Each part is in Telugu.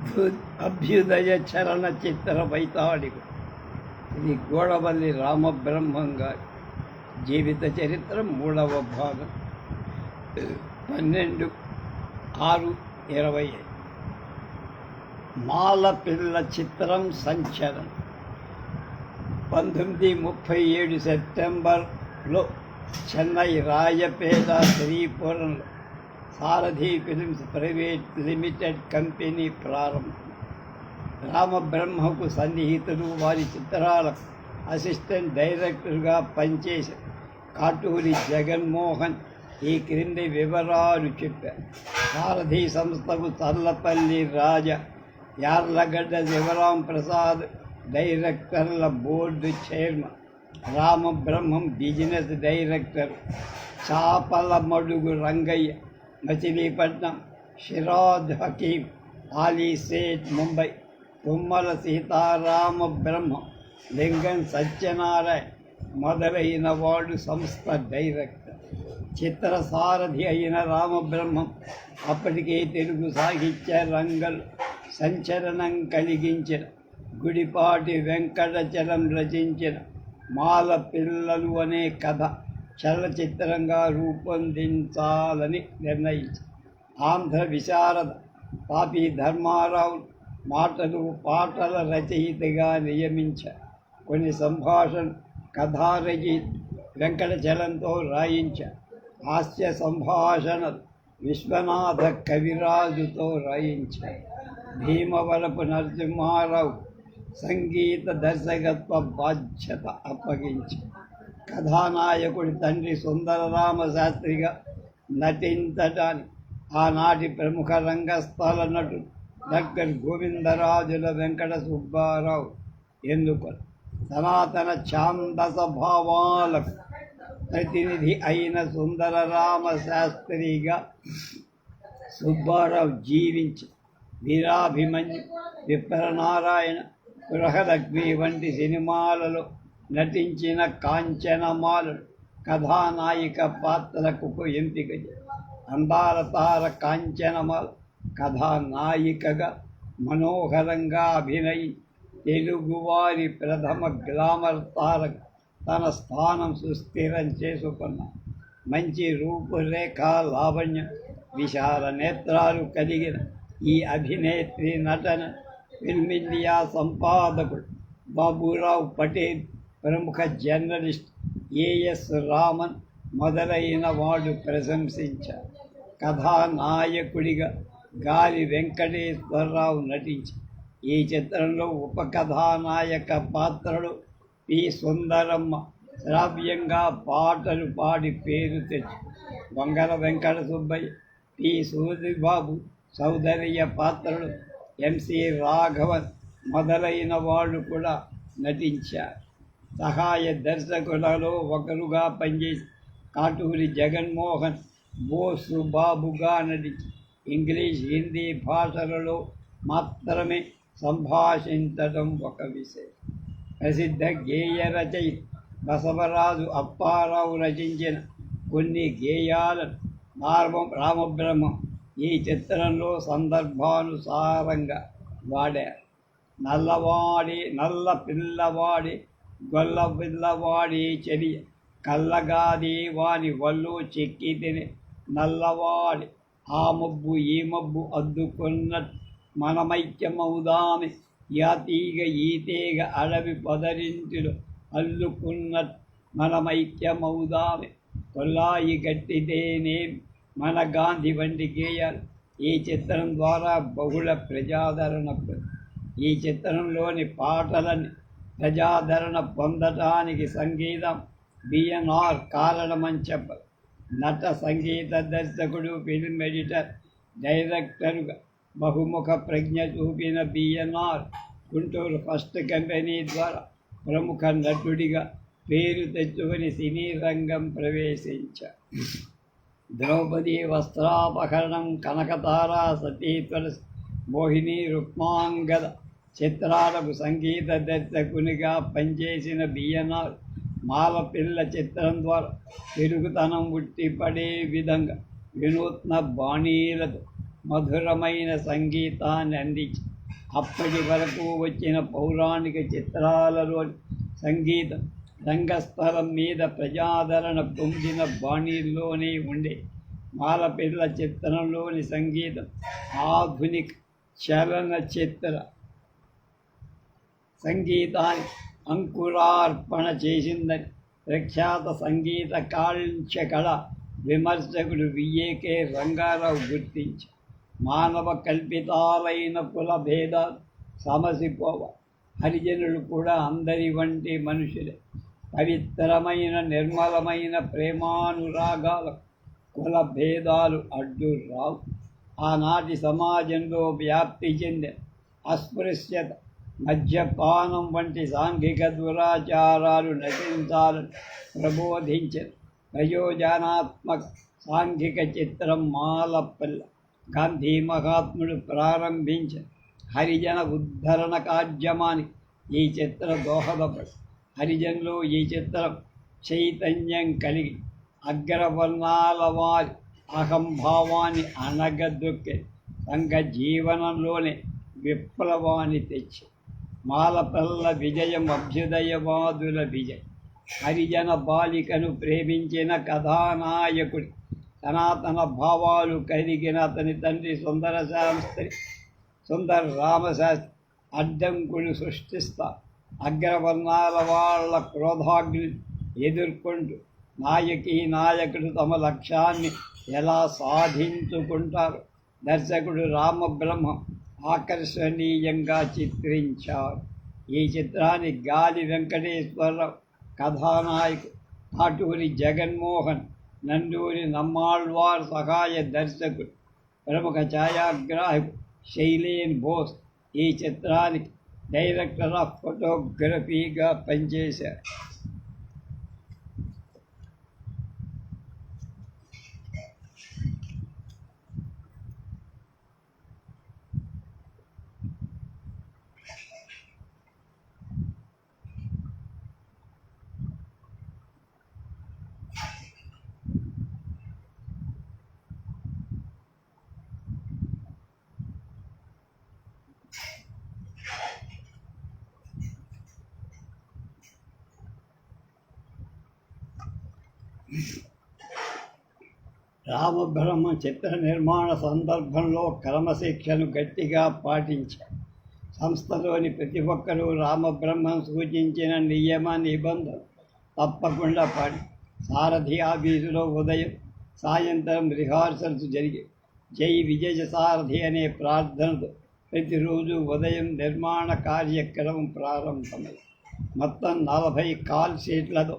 అభ్యు అభ్యుదయ చరణ చిత్ర వైతాళికు. ఇది గోడవల్లి రామబ్రహ్మం గారి జీవిత చరిత్ర మూడవ భాగం. పన్నెండు ఆరు ఇరవై ఐదు. మాల పిల్ల చిత్రం సంచలనం. పంతొమ్మిది ముప్పై ఏడు సెప్టెంబర్లో Chennai Rayapeta శ్రీపురంలో Sarathi films private limited company ప్రారంభం రామబ్రహ్మకు సన్నిహితులు వారి చిత్రాల అసిస్టెంట్ డైరెక్టర్గా పనిచేసి కాటూరి జగన్మోహన్ ఈ క్రింది వివరాలు చెప్పారు సారథి సంస్థకు చల్లపల్లి రాజ యార్లగడ్డ శివరాం ప్రసాద్ డైరెక్టర్ల board chairman Ramabrahmam business director Chapala Madugu Rangayya Machilipatnam షిరాద్ Hakim Ali Seth Mumbai Tummala Seetharama బ్రహ్మ లింగం సత్యనారాయణ మొదలైన వాడు సంస్థ డైరెక్టర్ చిత్ర సారథి అయిన రామబ్రహ్మం అప్పటికే తెలుగు సాహిత్య రంగలు సంచలనం కలిగించిన గుడిపాటి వెంకటచలం రచించిన మాల పిల్లలు అనే కథ చలచిత్రంగా రూపొందించాలని నిర్ణయించి ఆంధ్ర విశారద పాపి ధర్మారావు మాటలు పాటల రచయితగా నియమించ కొన్ని సంభాషణ కథారచయిత వెంకటచలంతో రాయించ హాస్య సంభాషణ విశ్వనాథ కవిరాజుతో రాయించ భీమవరపు నరసింహారావు సంగీత దర్శకత్వ బాధ్యత అప్పగించారు. కథానాయకుడి తండ్రి సుందరరామ శాస్త్రిగా నటించటానికి ఆనాటి ప్రముఖ రంగస్థల నటుడు డాక్టర్ గోవిందరాజుల వెంకట సుబ్బారావు ఎందుకు సనాతన ఛాందస భావాలకు ప్రతినిధి అయిన సుందరరామ శాస్త్రిగా సుబ్బారావు జీవించి వీరాభిమన్యు విప్రనారాయణ గృహలక్ష్మి వంటి సినిమాలలో నటించిన కాంచనమాలు కథానాయిక పాత్రకు ఎంపిక అందాల తార కథానాయికగా మనోహరంగా అభినయి తెలుగువారి ప్రథమ గ్లామర్ తారక తన స్థానం సుస్థిరం చేసుకున్న మంచి రూపురేఖ లావణ్యం విశాల నేత్రాలు కలిగిన ఈ అభినేత్రి నటన ఫిల్మిండియా సంపాదకుడు బాబురావు పటేల్ ప్రముఖ జర్నలిస్ట్ ఏఎస్ రామన్ మొదలైన వాడు ప్రశంసించారు. కథానాయకుడిగా గాలి వెంకటేశ్వరరావు నటించి ఈ చిత్రంలో ఉపకథానాయక పాత్రలు పి. సుందరమ్మ శ్రావ్యంగా పాటలు పాడి పేరు తెచ్చి వంగల వెంకట సుబ్బయ్య పి. సూరిబాబు సౌందర్య పాత్రలు ఎంసి రాఘవన్ మొదలైన వాళ్ళు కూడా నటించారు. సహాయ దర్శకులలో ఒకరుగా పనిచేసి కాటూరి జగన్మోహన్ బోసు బాబుగా నటించి ఇంగ్లీష్ హిందీ భాషలలో మాత్రమే సంభాషించడం ఒక విషయం ప్రసిద్ధ గేయ రచయిత బసవరాజు అప్పారావు రచించిన కొన్ని గేయాలను నార్మ రామబ్రహ్మ ఈ చిత్రంలో సందర్భానుసారంగా వాడారు. నల్లవాడి నల్ల పిల్లవాడి గొల్ల పిల్లవాడి చెలి కల్లగాది వాని వల్లు చెక్కి తిని నల్లవాడి. ఆ మబ్బు ఈ మబ్బు అద్దుకున్న మనమైక్యమవుదామి యా తీగ ఈ తీగ అడవి పదరించులు అల్లుకున్న మనమైక్యమవుదామి కొల్లాయి గట్టితేనే మన గాంధీ వంటి గేయాలు. ఈ చిత్రం ద్వారా బహుళ ప్రజాదరణ ఈ చిత్రంలోని పాటలని ప్రజాదరణ పొందటానికి సంగీతం బిఎన్ఆర్ కారణమని చెప్పరు నట సంగీత దర్శకుడు ఫిల్మ్ ఎడిటర్ డైరెక్టర్ బహుముఖ ప్రజ్ఞ చూపిన బిఎన్ఆర్ గుంటూరు ఫస్ట్ కంపెనీ ద్వారా ప్రముఖ నటుడిగా పేరు తెచ్చుకొని సినీ రంగం ప్రవేశించారు ద్రౌపది వస్త్రాపహరణం కనకతార సతీశ్వర మోహిని రుక్మాంగద చిత్రాలకు సంగీత దర్శకునిగా పనిచేసిన బిఎన్ఆర్ మాలపిల్ల చిత్రం ద్వారా తెలుగుతనం ఉట్టిపడే విధంగా వినూత్న బాణీలతో మధురమైన సంగీతాన్ని అందించి అప్పటి వరకు వచ్చిన పౌరాణిక చిత్రాలలోని సంగీతం రంగస్థలం మీద ప్రజాదరణ పొందిన బాణీల్లోనే ఉండే మాలపిల్ల చిత్రంలోని సంగీతం ఆధునిక చలనచిత్ర సంగీతాన్ని అంకురార్పణ చేసిందని ప్రఖ్యాత సంగీత కాంక్షకళ విమర్శకుడు విఏకే రంగారావు గుర్తించి మానవ కల్పితాలైన కుల భేదాలు సమసిపోవ హరిజనులు కూడా అందరి వంటి మనుషులే. పవిత్రమైన నిర్మలమైన ప్రేమానురాగాల కుల భేదాలు అడ్డు రావు. ఆనాటి సమాజంలో వ్యాప్తి చెందిన అస్పృశ్యత మద్యపానం వంటి సాంఘిక దురాచారాలు నశించాలని ప్రబోధించారు ప్రయోజనాత్మక సాంఘిక చిత్రం మాలపల్ల గాంధీ మహాత్ముడు ప్రారంభించారు హరిజన ఉద్ధరణ కార్యమానికి ఈ చిత్రం దోహదపడి హరిజనులు ఈ చిత్రం చైతన్యం కలిగి అగ్రవర్ణాల వారి అహంభావాన్ని అనగదొక్కే సంఘ జీవనంలోనే విప్లవాన్ని తెచ్చి మాలపల్ల విజయం అభ్యుదయవాదుల విజయం. హరిజన బాలికను ప్రేమించిన కథానాయకుడి సనాతన భావాలు కలిగిన అతని తండ్రి సుందర శాస్త్రి సుందర రామశాస్త్రి అడ్డంకులు సృష్టిస్తా అగ్రవర్ణాల వాళ్ళ క్రోధాగ్ని ఎదుర్కొంటూ నాయకి నాయకుడు తమ లక్ష్యాన్ని ఎలా సాధించుకుంటారు? దర్శకుడు రామబ్రహ్మ ఆకర్షణీయంగా చిత్రించారు. ఈ చిత్రాన్ని గాలి వెంకటేశ్వరరావు కథానాయకుడు కాటూరి జగన్మోహన్ నందూరి నమ్మాళ్వార్ సహాయ దర్శకుడు ప్రముఖ ఛాయాగ్రాహకుడు శైలేన్ బోస్ ఈ చిత్రానికి డైరెక్టర్ ఆఫ్ ఫోటోగ్రఫీగా పనిచేశారు. రామబ్రహ్మ చిత్ర నిర్మాణ సందర్భంలో క్రమశిక్షను గట్టిగా పాటించారు సంస్థలోని ప్రతి ఒక్కరూ రామబ్రహ్మం సూచించిన నియమ నిబంధన తప్పకుండా పాటి సారథి ఆఫీసులో ఉదయం సాయంత్రం రిహార్సల్స్ జరిగి జై విజయ సారథి అనే ప్రార్థనతో ప్రతిరోజు ఉదయం నిర్మాణ కార్యక్రమం ప్రారంభమై మొత్తం నలభై కాల్ షీట్లతో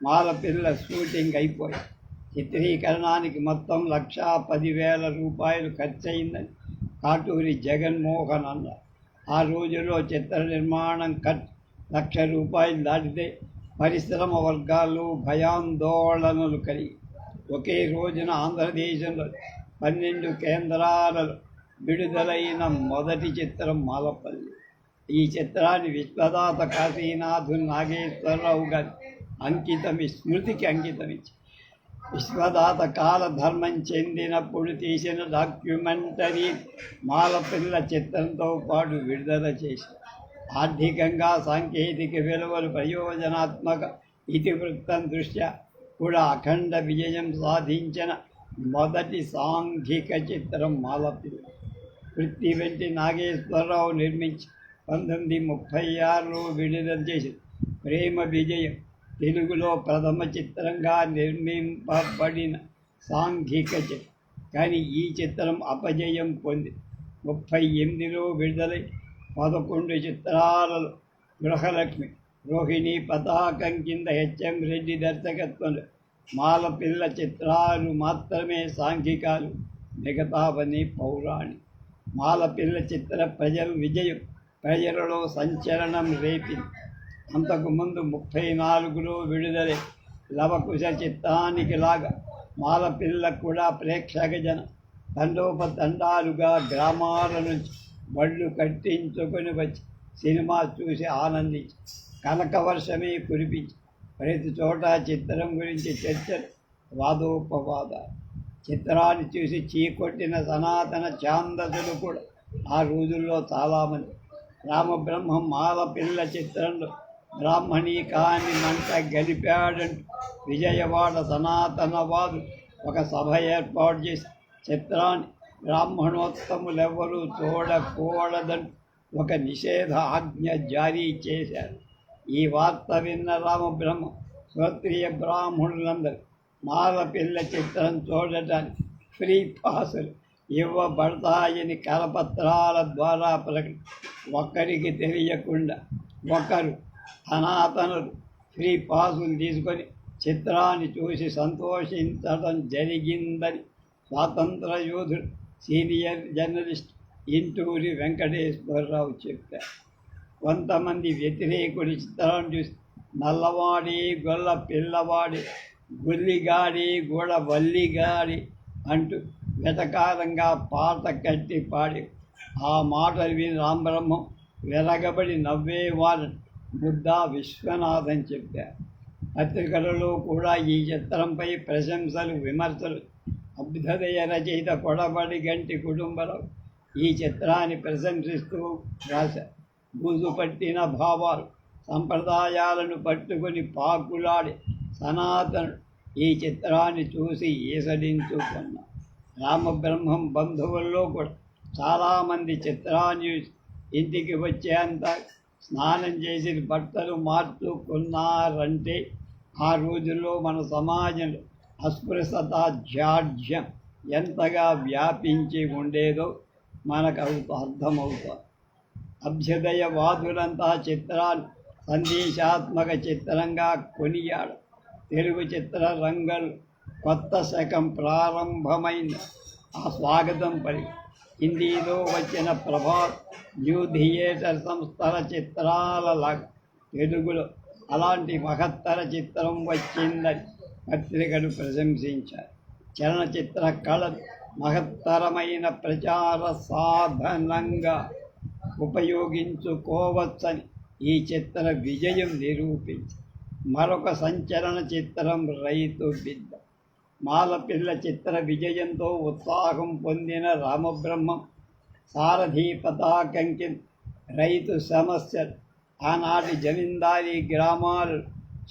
మాలపిల్ల షూటింగ్ అయిపోయి చిత్రీకరణానికి మొత్తం లక్షా పదివేల రూపాయలు ఖర్చయిందని కాటూరి జగన్మోహన్ అన్నారు. ఆ రోజుల్లో చిత్ర నిర్మాణం ఖర్చు లక్ష రూపాయలు దాటితే పరిశ్రమ వర్గాలు భయాందోళనలు కలిగి ఒకే రోజున ఆంధ్రదేశంలో పన్నెండు కేంద్రాలలో విడుదలైన మొదటి చిత్రం మాలపల్లి. ఈ చిత్రాన్ని విశ్వదాత కాశీనాథు నాగేశ్వరరావు గారి అంకితం స్మృతికి అంకితం విశ్వదాత కాలధర్మం చెందినప్పుడు తీసిన డాక్యుమెంటరీ మాలపిల్ల చిత్రంతో పాటు విడుదల చేసి ఆర్థికంగా సాంకేతిక విలువలు ప్రయోజనాత్మక ఇతివృత్తం దృష్ట్యా కూడా అఖండ విజయం సాధించిన మొదటి సాంఘిక చిత్రం మాలపిల్ల. వృత్తి వెంటి నాగేశ్వరరావు నిర్మించి పంతొమ్మిది ముప్పై ఆరులో విడుదల చేసి ప్రేమ విజయం తెలుగులో ప్రథమ చిత్రంగా నిర్మింపబడిన సాంఘిక చిత్రం కానీ ఈ చిత్రం అపజయం పొంది ముప్పై ఎనిమిదిలో విడుదలై పదకొండు చిత్రాలలో గృహలక్ష్మి రోహిణి పతాకం కింద హెచ్ఎం రెడ్డి దర్శకత్వంలో మాలపిల్ల చిత్రాలు మాత్రమే సాంఘికాలు మిగతావని పౌరాణి. మాలపిల్ల చిత్ర ప్రజల విజయం ప్రజలలో సంచలనం రేపింది. అంతకుముందు ముప్పై నాలుగులో విడుదలే లవకుశ చిత్తానికి లాగా మాలపిల్ల కూడా ప్రేక్షక జన దండోపదండాలుగా గ్రామాల నుంచి బళ్ళు కట్టించుకొని వచ్చి సినిమా చూసి ఆనందించి కనకవర్షమే కురిపించి ప్రతి చోట చిత్రం గురించి చర్చలు వాదోపవాదాలు. చిత్రాన్ని చూసి చీకొట్టిన సనాతన ఛాందసులు కూడా ఆ రోజుల్లో చాలామంది. రామబ్రహ్మం మాల పిల్ల చిత్రంలో బ్రాహ్మణీకాన్ని గెలిపాడంటూ గలిపాడంటూ విజయవాడ సనాతనవాదు ఒక సభ ఏర్పాటు చేసి చిత్రాన్ని బ్రాహ్మణోత్తములెవ్వరూ చూడకూడదంటూ ఒక నిషేధ ఆజ్ఞ జారీ చేశారు. ఈ వార్త విన్న రామబ్రహ్మ క్షత్రియ బ్రాహ్మణులందరూ మాలపిల్ల చిత్రం చూడటానికి ఫ్రీ పాసులు ఇవ్వబడతాయని కరపత్రాల ద్వారా ప్రకటి ఒక్కరికి తెలియకుండా ఒకరు సనాతనులు ఫ్రీ పాసులు తీసుకొని చిత్రాన్ని చూసి సంతోషించడం జరిగిందని స్వాతంత్ర యోధుడు సీనియర్ జర్నలిస్ట్ ఇంటూరి వెంకటేశ్వరరావు చెప్పారు. కొంతమంది వ్యతిరేకుడి చిత్రాన్ని చూసి నల్లవాడి గొల్ల పిల్లవాడి గుల్లిగాడి గూడ వల్లిగాడి అంటూ వెటకారంగా పాట కట్టి పాడి ఆ మాటలు విని రామబ్రహ్మం వెలగబడి నవ్వేవారు బుద్ధా విశ్వనాథన్ చెప్పారు పత్రికలలో కూడా ఈ చిత్రంపై ప్రశంసలు విమర్శలు అభ్యుదయ రచయిత కొడబడి గంటి కుటుంబంలో ఈ చిత్రాన్ని ప్రశంసిస్తూ రాశారు బూజు పట్టిన భావాలు సంప్రదాయాలను పట్టుకొని పాకులాడి సనాతనుడు ఈ చిత్రాన్ని చూసి ఈసడించుకున్న రామబ్రహ్మం బంధువుల్లో కూడా చాలామంది చిత్రాన్ని ఇంటికి వచ్చేంత స్నానం చేసి బట్టలు మార్చుకున్నారంటే ఆ రోజుల్లో మన సమాజంలో అస్పృశత జాడ్యం ఎంతగా వ్యాపించి ఉండేదో మనకు అవుతా అర్థమవుతుంది. అభ్యుదయవాదులంతా చిత్రాలు సందేశాత్మక చిత్రంగా కొనియాడు తెలుగు చిత్ర రంగం కొత్త శకం ప్రారంభమైన ఆ స్వాగతం పలికి హిందీలో వచ్చిన ప్రభాత్ న్యూ థియేటర్ సంస్థల చిత్రాల తెలుగులో అలాంటి మహత్తర చిత్రం వచ్చిందని పత్రికలు ప్రశంసించారు చలనచిత్ర కళ మహత్తరమైన ప్రచార సాధనంగా ఉపయోగించుకోవచ్చని ఈ చిత్ర విజయం నిరూపించి మరొక సంచలన చిత్రం రైతు బిడ్డ మాలపిల్ల చిత్ర విజయంతో ఉత్సాహం పొందిన రామబ్రహ్మం సారథి పతాకంకి రైతు సమస్య ఆనాటి జమీందారీ గ్రామాలు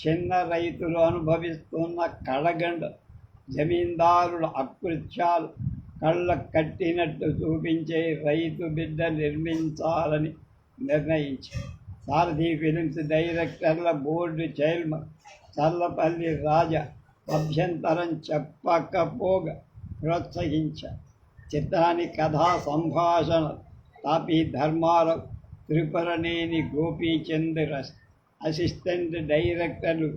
చిన్న రైతులు అనుభవిస్తున్న కడగండు జమీందారుల అకృత్యాలు కళ్ళ కట్టినట్టు చూపించే రైతు బిడ్డ నిర్మించాలని నిర్ణయించారు. సారథి ఫిలిమ్స్ డైరెక్టర్ల బోర్డు చైర్మన్ చల్లపల్లి రాజా అభ్యంతరం చెప్పకపోగా ప్రోత్సహించారు చిత్రాన్ని కథా సంభాషణ తాపి ధర్మారావు త్రిపురనేని గోపీచంద్ర అసిస్టెంట్ డైరెక్టర్లు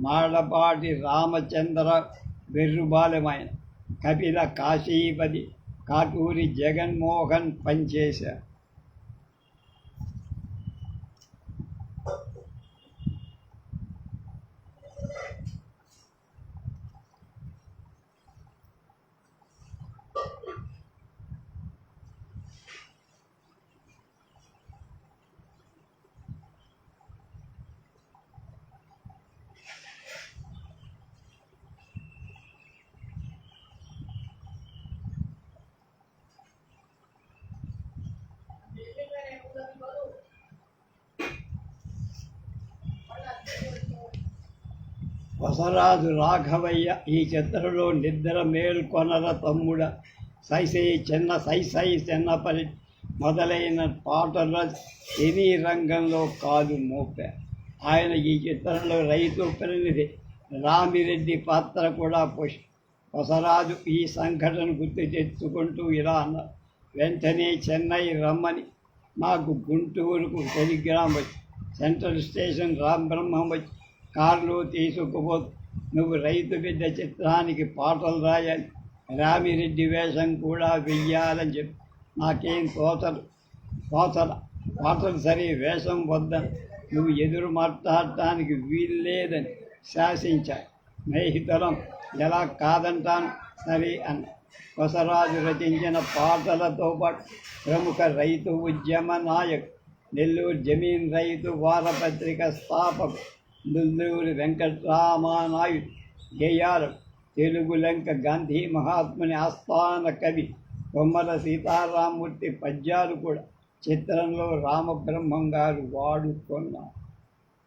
మాడపాటి రామచంద్ర బెర్రుబాలమైన కపిల కాశీపతి కాటూరి జగన్మోహన్ పనిచేశారు. వసరాజు రాఘవయ్య ఈ చిత్రంలో నిద్ర మేల్కొనర తమ్ముడ. సైసై చిన్న సైసై చిన్నపల్లి మొదలైన పాటల సినీ రంగంలో కాదు మోపే. ఆయన ఈ చిత్రంలో రైతు ప్రతినిధి రామిరెడ్డి పాత్ర కూడా పుష్. వసరాజు ఈ సంఘటన గుర్తు తెచ్చుకుంటూ ఇలా అన్నారు. వెంటనే చెన్నై రమ్మని. నాకు గుంటూరుకు టెలిగ్రామ్ వచ్చి సెంట్రల్ స్టేషన్ రామ్ బ్రహ్మం వచ్చి తీసుకుపో నువ్వు రైతు బిడ్డ చిత్రానికి పాటలు రాయాలి. రామిరెడ్డి వేషం కూడా వెయ్యాలని చెప్పి. నాకేం తోతలు తోతల పాటలు సరే వేషం వద్దని. నువ్వు ఎదురు మాట్లాడటానికి వీల్లేదని శాసించాయి స్నేహితులం ఎలా కాదంటాను? సరే అన్న. కొసరాజు రచించిన పాటలతో పాటు ప్రముఖ రైతు ఉద్యమ నాయకు నెల్లూరు జమీన్ రైతు వారపత్రిక స్థాపకు దుల్లూరి వెంకటరామానాయుడు గేయాలు తెలుగు లంక గాంధీ మహాత్ముని ఆస్థాన కవి కొమ్మల సీతారామూర్తి పద్యాలు కూడా చిత్రంలో రామబ్రహ్మం గారు వాడుకున్నారు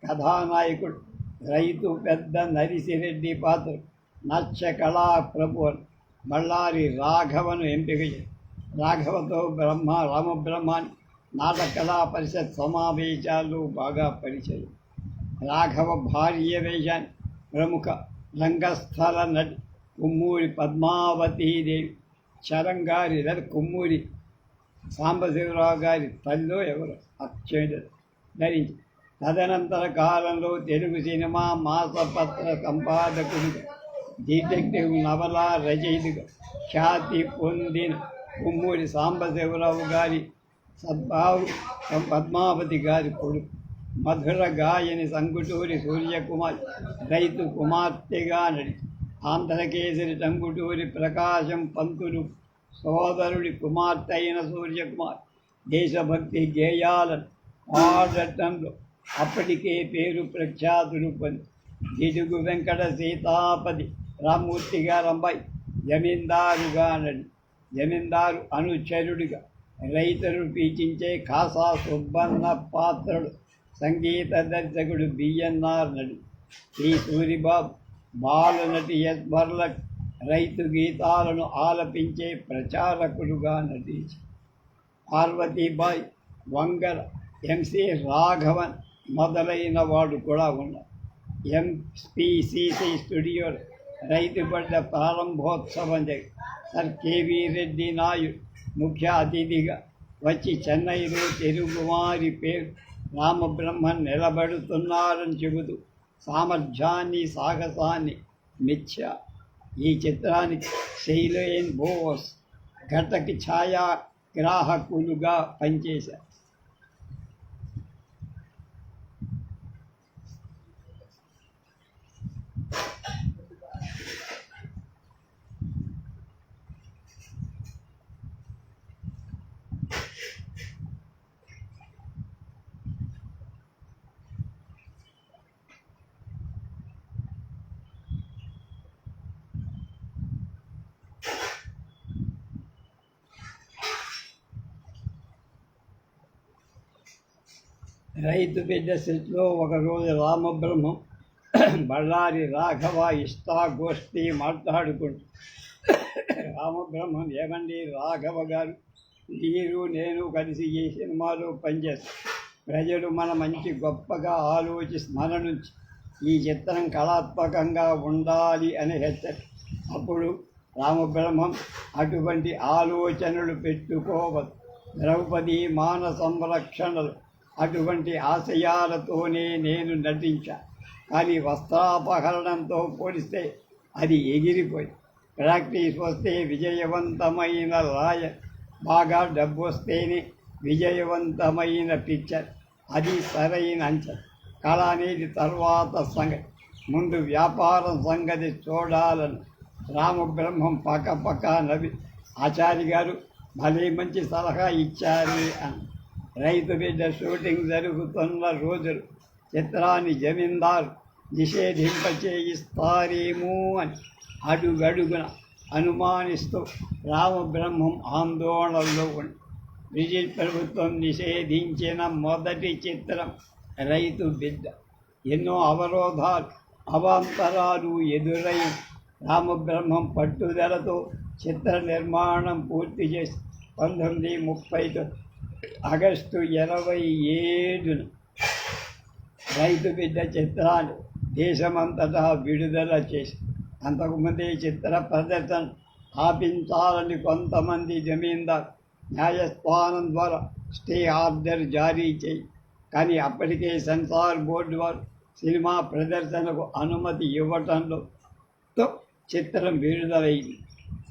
కథానాయకుడు రైతు పెద్ద నరిసిరెడ్డి పాత్ర నచ్చ కళా ప్రభు మళ్ళారి బళ్ళారి రాఘవను ఎంపిక రాఘవతో బ్రహ్మ రామబ్రహ్మాన్ని నాటక కళా పరిషత్ సమావేశాలు బాగా పరిచయం రాఘవ భార్య వేషాన్ని ప్రముఖ రంగస్థల నటి కుమ్మూరి పద్మావతీదేవి చరంగారి లేదా కుమ్మూరి సాంబశివరావు గారి తల్లిలో ఎవరు? అక్షయుడు. ధరించి తదనంతర కాలంలో తెలుగు సినిమా మాసపత్ర సంపాదకుడిగా డిటెక్టివ్ నవల రచయితగా ఖ్యాతి పొందిన కుమ్మూరి సాంబశివరావు గారి సద్భావు పద్మావతి గారి కొడుకు మధుర గాయని సంగుటూరి సూర్యకుమార్ రైతు కుమార్తెగా నడి. ఆంధ్రకేసరి టంగుటూరి ప్రకాశం పంతులు సోదరుడి కుమార్తె అయిన సూర్యకుమార్. దేశభక్తి గేయాలను పాడటంలో అప్పటికే పేరు ప్రఖ్యాతులు పొంది. గిడుగు వెంకట సీతాపతి రామ్మూర్తి గారు అమ్మాయి జమీందారుగా నడి. జమీందారు అనుచరుడిగా రైతులు పీచించే కాసా సుబ్బన్న పాత్రడు సంగీత దర్శకుడు బిఎన్ఆర్ నటి శ్రీ సూరిబాబు బాలనటి ఎస్. బర్లక్ రైతు గీతాలను ఆలపించే ప్రచారకుడుగా నటించి పార్వతీబాయ్ వంగర్ ఎంసి రాఘవన్ మొదలైన వాడు కూడా ఉన్నారు. ఎంపీసీసీ స్టూడియో రైతు పడ్డ ప్రారంభోత్సవం జరిగి సర్ కేవీ రెడ్డి నాయుడు ముఖ్య అతిథిగా వచ్చి చెన్నైలో తెలుగువారి పేరు రామబ్రహ్మన్ నిలబెడుతున్నారని చెబుతూ సామర్థ్యాన్ని సాహసాన్ని మిథ్య ఈ చిత్రానికి శైలేన్ బోస్ ఛాయా ఛాయాగ్రాహకులుగా పనిచేశారు. రైతు బిడ్డ సెట్లో ఒకరోజు రామబ్రహ్మం బళ్ళారి రాఘవ ఇష్టాగోష్ఠి మాట్లాడుకుంటూ. రామబ్రహ్మం ఏమండి రాఘవ గారు మీరు నేను కలిసి ఈ సినిమాలో పనిచేస్తాం. ప్రజలు మన మంచి గొప్పగా ఆలోచి మన నుంచి ఈ చిత్రం కళాత్మకంగా ఉండాలి అని హెచ్చరి. అప్పుడు రామబ్రహ్మం అటువంటి ఆలోచనలు పెట్టుకోవద్దు. ద్రౌపది మాన సంరక్షణలు అటువంటి ఆశయాలతోనే నేను నటించా. కానీ వస్త్రాపహరణంతో పోలిస్తే అది ఎగిరిపోయి ప్రాక్టీస్ వస్తే విజయవంతమైన లాయర్ బాగా డబ్బు వస్తేనే విజయవంతమైన పిక్చర్ అది సరైన అంచనా. కళ అనేది తర్వాత సంగతి. ముందు వ్యాపారం సంగతి చూడాలని. రామబ్రహ్మం పక్క పక్క నవి ఆచార్య గారు భలే మంచి సలహా ఇచ్చారు అని. రైతు బిడ్డ షూటింగ్ జరుగుతున్న రోజులు చిత్రాన్ని జమీందారు నిషేధింపచేయిస్తారేమో అని అడుగడుగున అనుమానిస్తూ రామబ్రహ్మం ఆందోళనలో ఉంది బ్రిటిష్ ప్రభుత్వం నిషేధించిన మొదటి చిత్రం రైతు బిడ్డ. ఎన్నో అవరోధాలు అవాంతరాలు ఎదురై రామబ్రహ్మం పట్టుదలతో చిత్ర నిర్మాణం పూర్తి చేసి పంతొమ్మిది ముప్పై ఆగస్టు ఇరవై ఏడున రైతు బిడ్డ చిత్రాలు దేశమంతటా విడుదల చేసి అంతకుముందే చిత్ర ప్రదర్శన స్థాపించాలని కొంతమంది జమీందార్ న్యాయస్థానం ద్వారా స్టే ఆర్డర్ జారీ చేయి. కానీ అప్పటికే సెన్సార్ బోర్డు వారు సినిమా ప్రదర్శనకు అనుమతి ఇవ్వటంలో చిత్రం విడుదలైంది.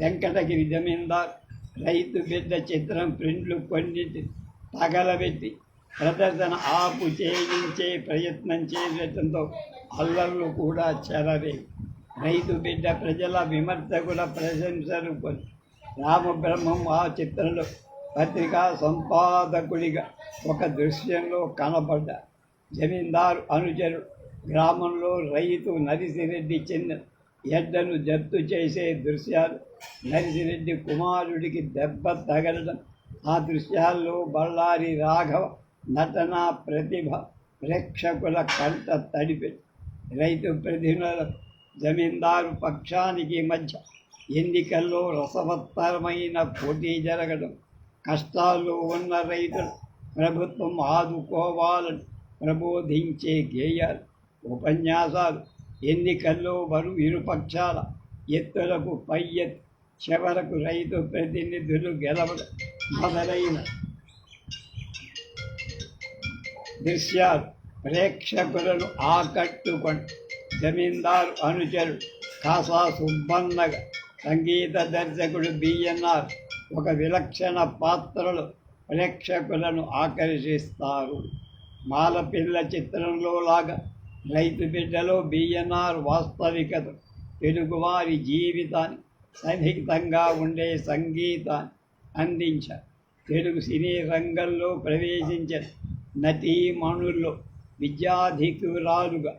వెంకటగిరి జమీందార్ రైతు బిడ్డ చిత్రం ప్రింట్లు కొన్నింటి తగలబెట్టి ప్రదర్శన ఆపు చేయించే ప్రయత్నం చేయడంతో అల్లర్లు కూడా చెలరే రైతు బిడ్డ ప్రజల విమర్శకుల ప్రశంసలు పొంది రామబ్రహ్మం ఆ చిత్రంలో పత్రికా సంపాదకుడిగా ఒక దృశ్యంలో కనబడ్డా జమీందారు అనుచరుడు గ్రామంలో రైతు నరిసిరెడ్డి చెందిన ఎడ్డను జప్తు చేసే దృశ్యాలు నర్సిరెడ్డి కుమారుడికి దెబ్బ తగలడం ఆ దృశ్యాల్లో బళ్ళారి రాఘవ నటన ప్రతిభ ప్రేక్షకుల కంట తడిపి రైతు ప్రతినిధుల జమీందారు పక్షానికి మధ్య ఎన్నికల్లో రసవత్తరమైన పోటీ జరగడం కష్టాల్లో ఉన్న రైతులు ప్రభుత్వం ఆదుకోవాలని ప్రబోధించే గేయాలు ఉపన్యాసాలు ఎన్నికల్లో వరు ఇరుపక్షాల ఎత్తులకు పై ఎత్తు చివరకు రైతు ప్రతినిధులు గెలవడం మొదలైన దృశ్యాలు ప్రేక్షకులను ఆకట్టుకొని జమీందారు అనుచరుడు కాసా సుబ్బన్నగా సంగీత దర్శకుడు బిఎన్ఆర్ ఒక విలక్షణ పాత్రలో ప్రేక్షకులను ఆకర్షిస్తారు. మాలపిల్ల చిత్రంలో లాగా రైతు బిడ్డలో బిఎన్ఆర్ వాస్తవికత తెలుగువారి జీవితాన్ని సన్నిహితంగా ఉండే సంగీతాన్ని అందించారు తెలుగు సినీ రంగంలో ప్రవేశించిన నటీమణుల్లో విద్యాధికురాలుగా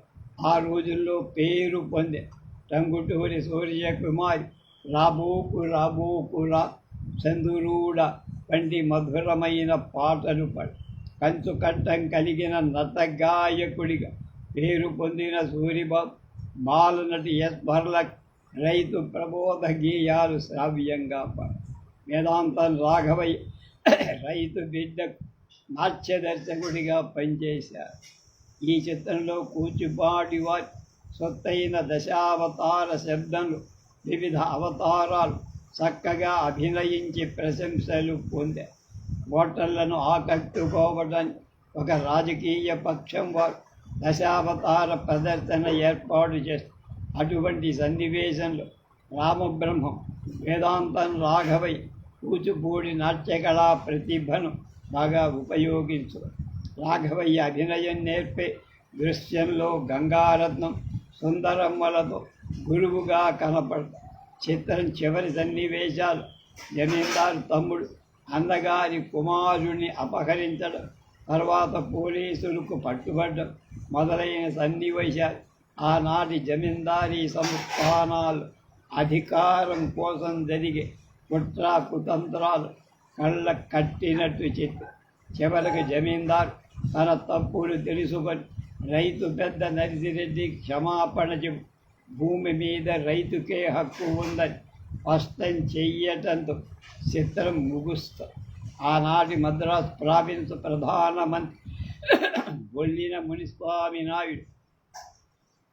ఆ రోజుల్లో పేరు పొందే టంగుటూరి సూర్యకుమారి రాబోకు రాబోకురా చందురూడ వంటి మధురమైన పాటలు పడి. కంచు కట్టం కలిగిన నతగాయకుడిగా పేరు పొందిన సూరిబాబు బాలనటి ఎస్. భర్లక్ రైతు ప్రబోధ గేయాలు శ్రావ్యంగా వేదాంతం రాఘవయ్య రైతు బిడ్డ నాట్యదర్శకుడిగా పనిచేశారు. ఈ చిత్రంలో కూచిపాటి వారి సొత్తైన దశావతార శబ్దంలో వివిధ అవతారాలు చక్కగా అభినయించి ప్రశంసలు పొందారు. ఓటర్లను ఆకట్టుకోవడానికి ఒక రాజకీయ పక్షం వారు. దశావతార ప్రదర్శన ఏర్పాటు చేస్తారు. అటువంటి సన్నివేశంలో రామబ్రహ్మం వేదాంతం రాఘవై కూచిపూడి నాట్యకళా ప్రతిభను బాగా ఉపయోగించు. రాఘవయ్య అభినయం నేర్పే దృశ్యంలో గంగారత్నం సుందరమ్మలతో గురువుగా కనపడతారు చిత్రం చివరి సన్నివేశాలు జమీందారు తమ్ముడు అన్నగారి కుమారుని అపహరించడం తర్వాత పోలీసులకు పట్టుబడ్డం మొదలైన సన్నివేశాలు ఆనాటి జమీందారీ సంస్థానాలు అధికారం కోసం జరిగే కుట్ర కుతంత్రాలు కళ్ళ కట్టినట్టు చెప్పి చివరికి జమీందారు తన తప్పులు తెలుసుకొని రైతు పెద్ద నరసిరెడ్డి క్షమాపణ చెప్పు భూమి మీద రైతుకే హక్కు ఉందని స్పష్టం చెయ్యటంతో చిత్రం ముగుస్తా. ఆనాటి మద్రాస్ ప్రావిన్స్ ప్రధానమంత్రి బొల్లిన మునిస్వామి నాయుడు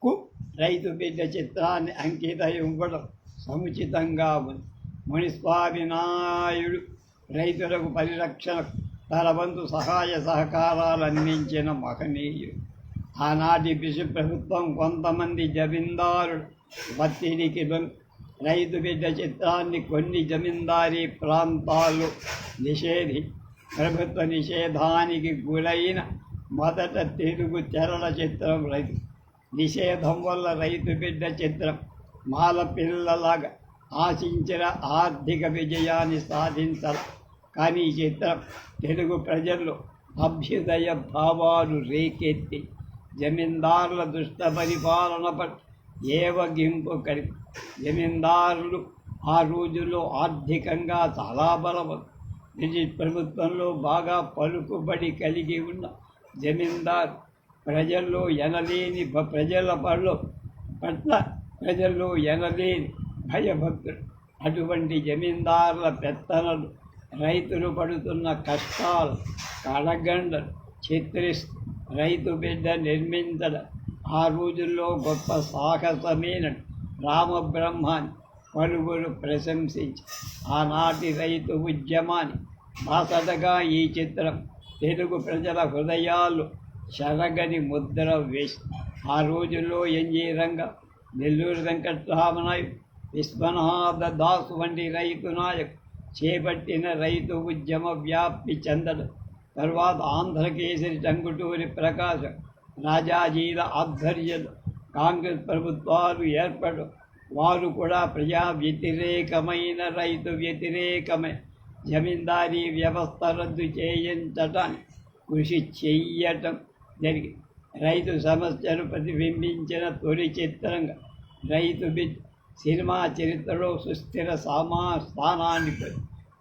కు రైతు బిడ్డ చిత్రాన్ని అంకిత ఇవ్వడం సముచితంగా ఉంది. మునిస్వామి నాయుడు రైతులకు పరిరక్షణ తలవంతు సహాయ సహకారాలు అందించిన మహనీయుడు. ఆనాటి బిషు ప్రభుత్వం కొంతమంది జమీందారుడు ఒత్తిడికి రైతు బిడ్డ చిత్రాన్ని కొన్ని జమీందారీ ప్రాంతాలు నిషేధి ప్రభుత్వ నిషేధానికి గురైన మొదట తెలుగు తెరల చిత్రం రైతు నిషేధం వల్ల రైతు బిడ్డ చిత్రం మాల పిల్లలాగా ఆశించిన ఆర్థిక విజయాన్ని సాధించాలి కానీ ఈ చిత్రం తెలుగు ప్రజల్లో అభ్యుదయ భావాలు రేకెత్తి జమీందారుల దుష్ట పరిపాలన పట్ల ఏవగింపు కలిపి జమీందారులు ఆ రోజుల్లో ఆర్థికంగా చాలా బలవంతు బ్రిటిష్ ప్రభుత్వంలో బాగా పలుకుబడి కలిగి ఉన్న జమీందారు ప్రజల్లో ఎనలేని ప్రజల పనులు పట్ల ప్రజల్లో ఎనలేని భయభక్తులు. అటువంటి జమీందారుల పెత్తనలు రైతులు పడుతున్న కష్టాలు కడగండలు చిత్రిస్తూ రైతు బిడ్డ నిర్మించడం ఆ రోజుల్లో గొప్ప సాహసమైన రామబ్రహ్మాన్ని పలువురు ప్రశంసించి ఆనాటి రైతు ఉద్యమాన్ని బాసటగా ఈ చిత్రం తెలుగు ప్రజల హృదయాలు చెరగని ముద్ర వేసి ఆ రోజుల్లో ఎన్జీ రంగ నెల్లూరు వెంకట్రామనాయుడు విశ్వనాథ దాస్ వంటి రైతు నాయకు చేపట్టిన రైతు ఉద్యమ వ్యాప్తి చెందడం తర్వాత ఆంధ్రకేసరి టంగుటూరి ప్రకాశం రాజాజీల ఆధ్వర్యంలో కాంగ్రెస్ ప్రభుత్వాలు ఏర్పడడం వారు కూడా ప్రజా వ్యతిరేకమైన రైతు వ్యతిరేకమైన జమీందారీ వ్యవస్థ రద్దు చేయించటానికి కృషి చెయ్యటం జరిగి రైతు సమస్యను ప్రతిబింబించిన తొలి చిత్రంగా రైతు బిడ్ సినిమా చరిత్రలో సుస్థిర సామా స్థానాన్ని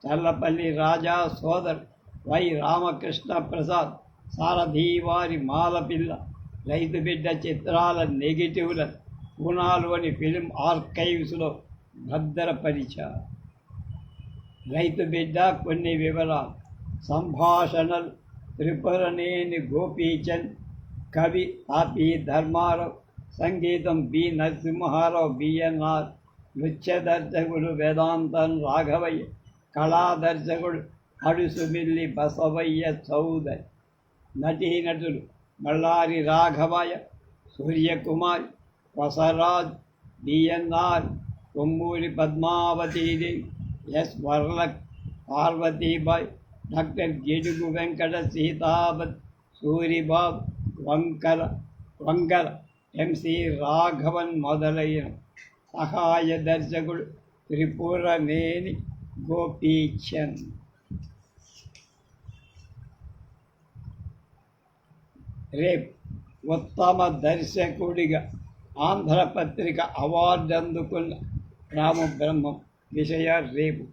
చల్లపల్లి రాజా సోదరు వై రామకృష్ణ ప్రసాద్ సారథీవారి మాలపిల్ల రైతు బిడ్డ చిత్రాల నెగిటివ్ల పూనాలోని ఫిలిం ఆర్కైవ్స్లో భద్రపరిచారు రైతు బిడ్డ కొన్ని వివరాలు. సంభాషణలు త్రిపురనేని గోపీచంద్ కవి తాపి ధర్మారావు సంగీతం బి నరసింహారావు బిఎన్ఆర్ నృత్య దర్శకుడు వేదాంతం రాఘవయ్య కళా దర్శకుడు అడుసుమిల్లి బసవయ్య చౌదరి నటీనటులు Bellary Raghavaiah Suryakumar వసరాజ్ BNR Kommuri Padmavathidevi S వరలక్ Parvathibai doctor Gidugu Venkata సీతాబత్ సూరిబాబు వంకర వంకర ఎంసి రాఘవన్ మొదలైన సహాయ దర్శకుడు త్రిపురనేని గోపీచంద్ రేపు ఉత్తమ దర్శకుడిగా ఆంధ్రపత్రిక అవార్డు అందుకున్న రామబ్రహ్మం విషయ రేపు